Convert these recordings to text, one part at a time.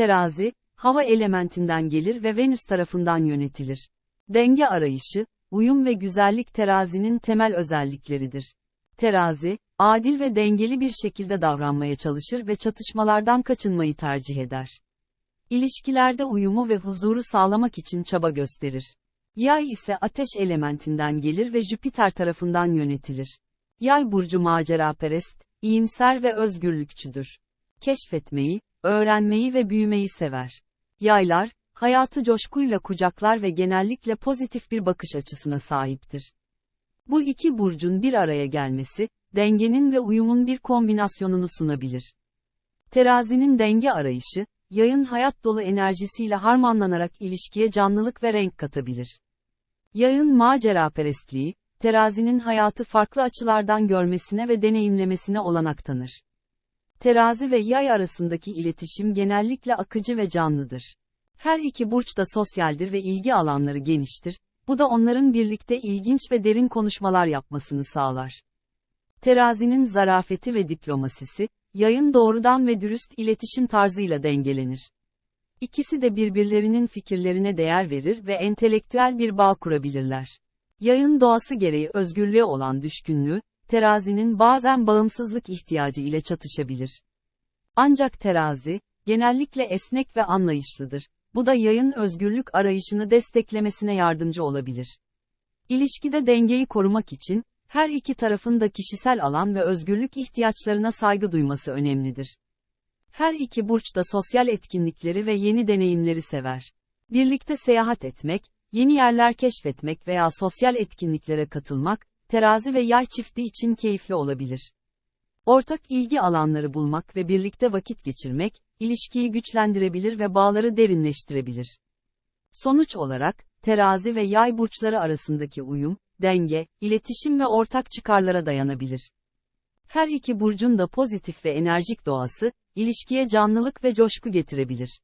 Terazi, hava elementinden gelir ve Venüs tarafından yönetilir. Denge arayışı, uyum ve güzellik terazinin temel özellikleridir. Terazi, adil ve dengeli bir şekilde davranmaya çalışır ve çatışmalardan kaçınmayı tercih eder. İlişkilerde uyumu ve huzuru sağlamak için çaba gösterir. Yay ise ateş elementinden gelir ve Jüpiter tarafından yönetilir. Yay burcu maceraperest, iyimser ve özgürlükçüdür. Keşfetmeyi, öğrenmeyi ve büyümeyi sever. Yaylar, hayatı coşkuyla kucaklar ve genellikle pozitif bir bakış açısına sahiptir. Bu iki burcun bir araya gelmesi, dengenin ve uyumun bir kombinasyonunu sunabilir. Terazinin denge arayışı, yayın hayat dolu enerjisiyle harmanlanarak ilişkiye canlılık ve renk katabilir. Yayın maceraperestliği, terazinin hayatı farklı açılardan görmesine ve deneyimlemesine olanak tanır. Terazi ve yay arasındaki iletişim genellikle akıcı ve canlıdır. Her iki burç da sosyaldir ve ilgi alanları geniştir, bu da onların birlikte ilginç ve derin konuşmalar yapmasını sağlar. Terazinin zarafeti ve diplomasisi, yayın doğrudan ve dürüst iletişim tarzıyla dengelenir. İkisi de birbirlerinin fikirlerine değer verir ve entelektüel bir bağ kurabilirler. Yayın doğası gereği özgürlüğe olan düşkünlüğü, terazinin bazen bağımsızlık ihtiyacı ile çatışabilir. Ancak terazi, genellikle esnek ve anlayışlıdır. Bu da yayın özgürlük arayışını desteklemesine yardımcı olabilir. İlişkide dengeyi korumak için, her iki tarafın da kişisel alan ve özgürlük ihtiyaçlarına saygı duyması önemlidir. Her iki burç da sosyal etkinlikleri ve yeni deneyimleri sever. Birlikte seyahat etmek, yeni yerler keşfetmek veya sosyal etkinliklere katılmak, terazi ve yay çifti için keyifli olabilir. Ortak ilgi alanları bulmak ve birlikte vakit geçirmek, ilişkiyi güçlendirebilir ve bağları derinleştirebilir. Sonuç olarak, terazi ve yay burçları arasındaki uyum, denge, iletişim ve ortak çıkarlara dayanabilir. Her iki burcun da pozitif ve enerjik doğası, ilişkiye canlılık ve coşku getirebilir.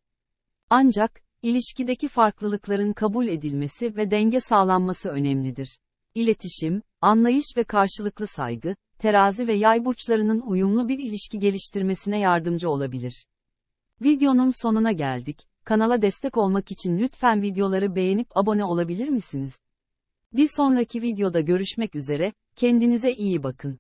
Ancak, ilişkideki farklılıkların kabul edilmesi ve denge sağlanması önemlidir. İletişim, anlayış ve karşılıklı saygı, terazi ve yay burçlarının uyumlu bir ilişki geliştirmesine yardımcı olabilir. Videonun sonuna geldik. Kanala destek olmak için lütfen videoları beğenip abone olabilir misiniz? Bir sonraki videoda görüşmek üzere, kendinize iyi bakın.